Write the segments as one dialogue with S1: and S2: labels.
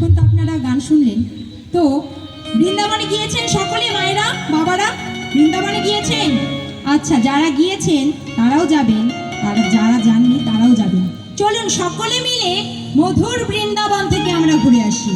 S1: এতক্ষণ তো আপনারা গান শুনলেন। তো বৃন্দাবনে গিয়েছেন সকলে মায়েরা, বাবারা? বৃন্দাবনে গিয়েছেন? আচ্ছা যারা গিয়েছেন, তারাও যাবেন। আর যারা যাননি, তারাও যাবেন। চলুন সকলে মিলে মধুর বৃন্দাবন থেকে আমরা ঘুরে আসি।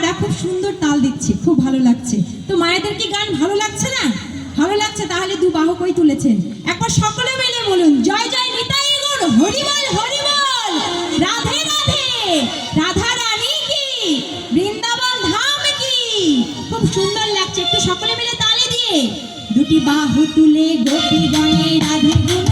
S1: বাবারা খুব সুন্দর তাল দিচ্ছে, খুব ভালো লাগছে। তো মায়েদের কি গান ভালো লাগছে না? ভালো লাগছে, তাহলে দু বাহু কই তুলেছেন? একবার সকলে মিলে বলুন, জয় জয় নিতাই গুণ, হরিবল হরিবল, রাধে রাধে। রাধা রানী কি? বৃন্দাবন ধাম কি? খুব সুন্দর লাগছে, একটু সকলে মিলে তালে দিয়ে। দুটি বাহু তুলে গোপী গণে রাধে গুণ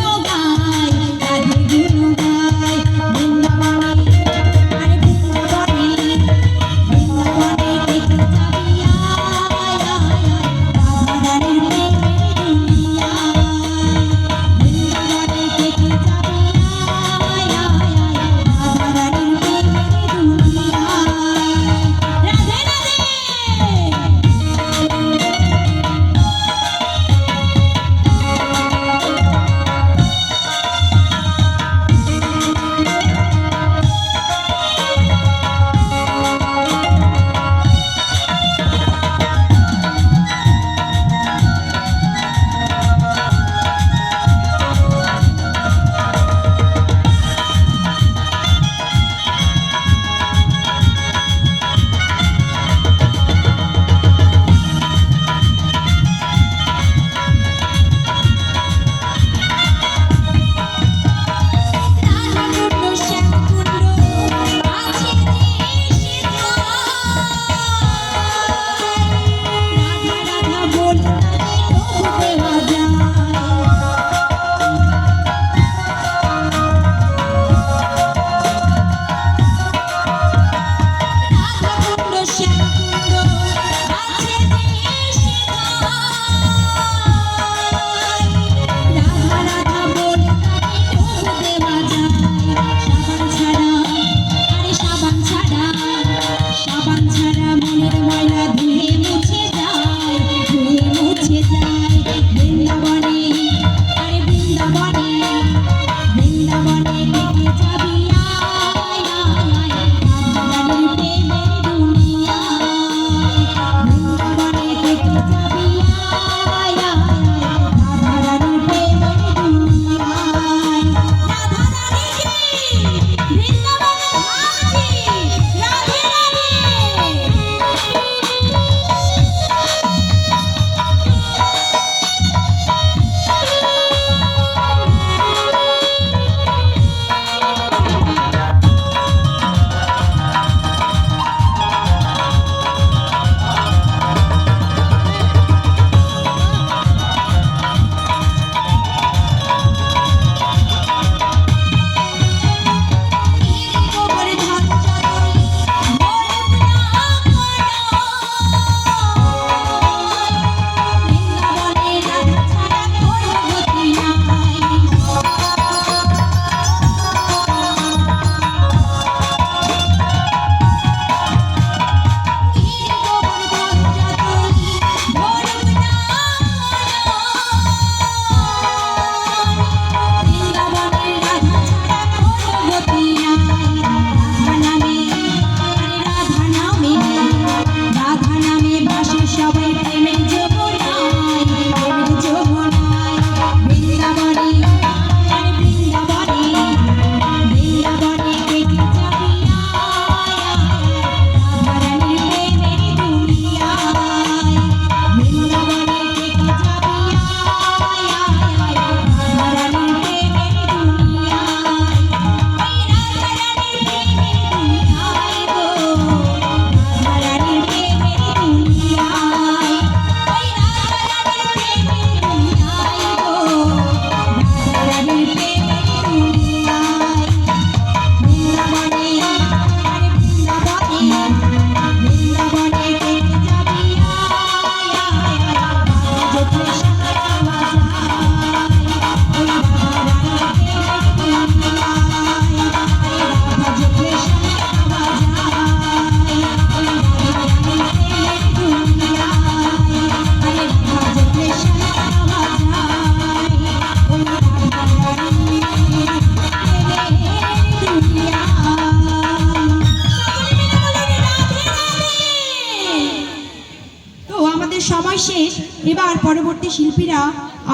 S1: সময় শেষ। এবার পরবর্তী শিল্পীরা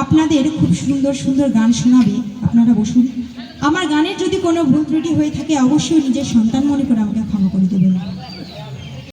S1: আপনাদের খুব সুন্দর সুন্দর গান শোনাবে। আপনারা বসুন। আমার গানের যদি কোনো ভুল ত্রুটি হয়ে থাকে, অবশ্যই নিজের সন্তান মনে করে আমাকে ক্ষমা করে দেবেন।